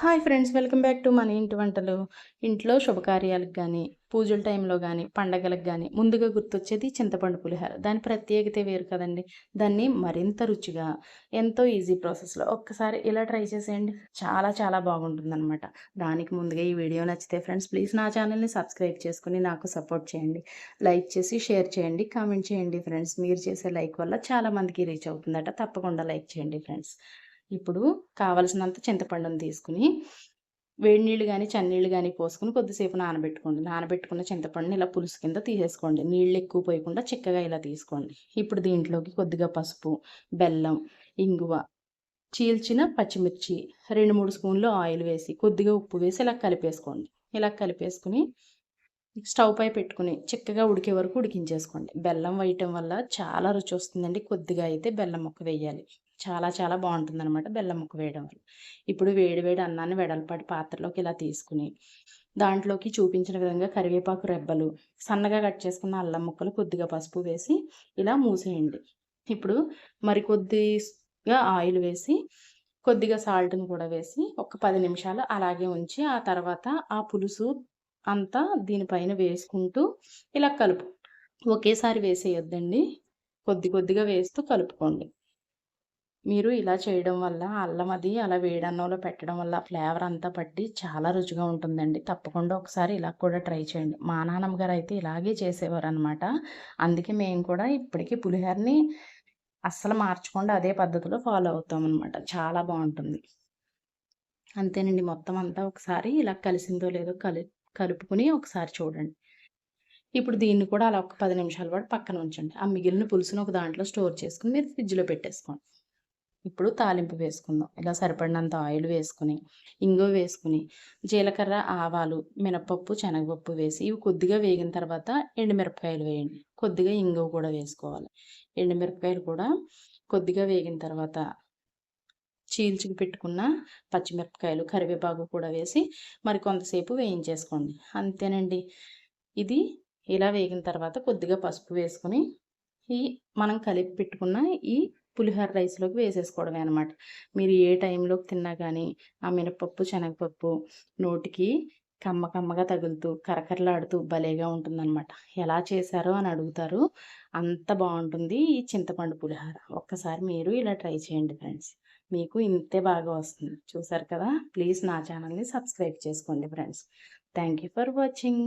Hi friends welcome back to మన ఇంటి వంటలు. ఇంట్లో శుభకార్యాలకు కానీ పూజల టైంలో కానీ పండగలకు కానీ ముందుగా గుర్తొచ్చేది చింతపండు పులిహార. దాని ప్రత్యేకత వేరు కదండి. దాన్ని మరింత రుచిగా ఎంతో ఈజీ ప్రాసెస్లో ఒక్కసారి ఇలా ట్రై చేసేయండి. చాలా చాలా బాగుంటుందన్నమాట. దానికి ముందుగా ఈ వీడియో నచ్చితే ఫ్రెండ్స్ ప్లీజ్ నా ఛానల్ని సబ్స్క్రైబ్ చేసుకుని నాకు సపోర్ట్ చేయండి. లైక్ చేసి షేర్ చేయండి కామెంట్ చేయండి ఫ్రెండ్స్. మీరు చేసే లైక్ వల్ల చాలామందికి రీచ్ అవుతుందట. తప్పకుండా లైక్ చేయండి ఫ్రెండ్స్. ఇప్పుడు కావలసినంత చింతపండును తీసుకుని వేడి నీళ్ళు కానీ చన్నీళ్ళు కానీ పోసుకుని కొద్దిసేపు నానబెట్టుకోండి. నానబెట్టుకున్న చింతపండుని ఇలా పులుసు కింద తీసేసుకోండి. నీళ్ళు ఎక్కువ పోయకుండా చిక్కగా ఇలా తీసుకోండి. ఇప్పుడు దీంట్లోకి కొద్దిగా పసుపు బెల్లం ఇంగువ చీల్చిన పచ్చిమిర్చి రెండు మూడు స్పూన్లు ఆయిల్ వేసి కొద్దిగా ఉప్పు వేసి ఇలా కలిపేసుకోండి. ఇలా కలిపేసుకుని స్టవ్ పై పెట్టుకుని చిక్కగా ఉడికే వరకు ఉడికించేసుకోండి. బెల్లం వేయటం వల్ల చాలా రుచి వస్తుందండి. కొద్దిగా అయితే బెల్లం ముక్క వేయాలి. చాలా చాలా బాగుంటుంది అనమాట బెల్లం ముక్క వేయడం వల్ల. ఇప్పుడు వేడి వేడి అన్నాన్ని వెడల్పాటి పాత్రలోకి ఇలా తీసుకుని దాంట్లోకి చూపించిన విధంగా కరివేపాకు రెబ్బలు సన్నగా కట్ చేసుకున్న అల్లం ముక్కలు కొద్దిగా పసుపు వేసి ఇలా మూసేయండి. ఇప్పుడు మరి కొద్దిగా ఆయిల్ వేసి కొద్దిగా సాల్ట్ని కూడా వేసి ఒక పది నిమిషాలు అలాగే ఉంచి ఆ తర్వాత ఆ పులుసు అంతా దీనిపైన వేసుకుంటూ ఇలా కలుపు. ఒకేసారి వేసేయొద్దండి. కొద్ది కొద్దిగా వేస్తూ కలుపుకోండి. మీరు ఇలా చేయడం వల్ల అల్లం అది అలా వేడన్నంలో పెట్టడం వల్ల ఫ్లేవర్ అంతా పట్టి చాలా రుచిగా ఉంటుందండి. తప్పకుండా ఒకసారి ఇలా కూడా ట్రై చేయండి. మా నాన్నమ్మ గారు అయితే ఇలాగే చేసేవారు అనమాట అందుకే మేము కూడా ఇప్పటికీ పులిహోరని అస్సలు మార్చకుండా అదే పద్ధతిలో ఫాలో అవుతాం అనమాట చాలా బాగుంటుంది. అంతేనండి. మొత్తం అంతా ఒకసారి ఇలా కలిసిందో లేదో కలి కలుపుకుని ఒకసారి చూడండి. ఇప్పుడు దీన్ని కూడా అలా ఒక పది నిమిషాల పాటు పక్కన ఉంచండి. ఆ మిగిలిన పులుసును ఒక దాంట్లో స్టోర్ చేసుకుని మీరు ఫ్రిడ్జ్లో పెట్టేసుకోండి. ఇప్పుడు తాలింపు వేసుకుందాం. ఇలా సరిపడినంత ఆయిల్ వేసుకుని ఇంగువ వేసుకుని జీలకర్ర ఆవాలు మినపప్పు శనగపప్పు వేసి ఇవి కొద్దిగా వేగిన తర్వాత ఎండుమిరపకాయలు వేయండి. కొద్దిగా ఇంగువ కూడా వేసుకోవాలి. ఎండుమిరపకాయలు కూడా కొద్దిగా వేగిన తర్వాత చీల్చి పెట్టుకున్న పచ్చిమిరపకాయలు కరివేపాకు కూడా వేసి మరి కొంతసేపు వేయించేసుకోండి. అంతేనండి. ఇది ఇలా వేగిన తర్వాత కొద్దిగా పసుపు వేసుకొని ఈ మనం కలిపి పెట్టుకున్న ఈ పులిహోర రైస్లోకి వేసేసుకోవడమే అనమాట. మీరు ఏ టైంలోకి తిన్నా కానీ ఆ మినపప్పు శనగపప్పు నోటికి కమ్మ కమ్మగా తగులుతూ కరకరలాడుతూ భలేగా ఉంటుందన్నమాట ఎలా చేశారో అని అడుగుతారు. అంత బాగుంటుంది ఈ చింతపండు పులిహోర. ఒక్కసారి మీరు ఇలా ట్రై చేయండి ఫ్రెండ్స్. మీకు ఇంతే బాగా వస్తుంది. చూసారు కదా? ప్లీజ్ నా ఛానల్ని సబ్స్క్రైబ్ చేసుకోండి friends. Thank you for watching.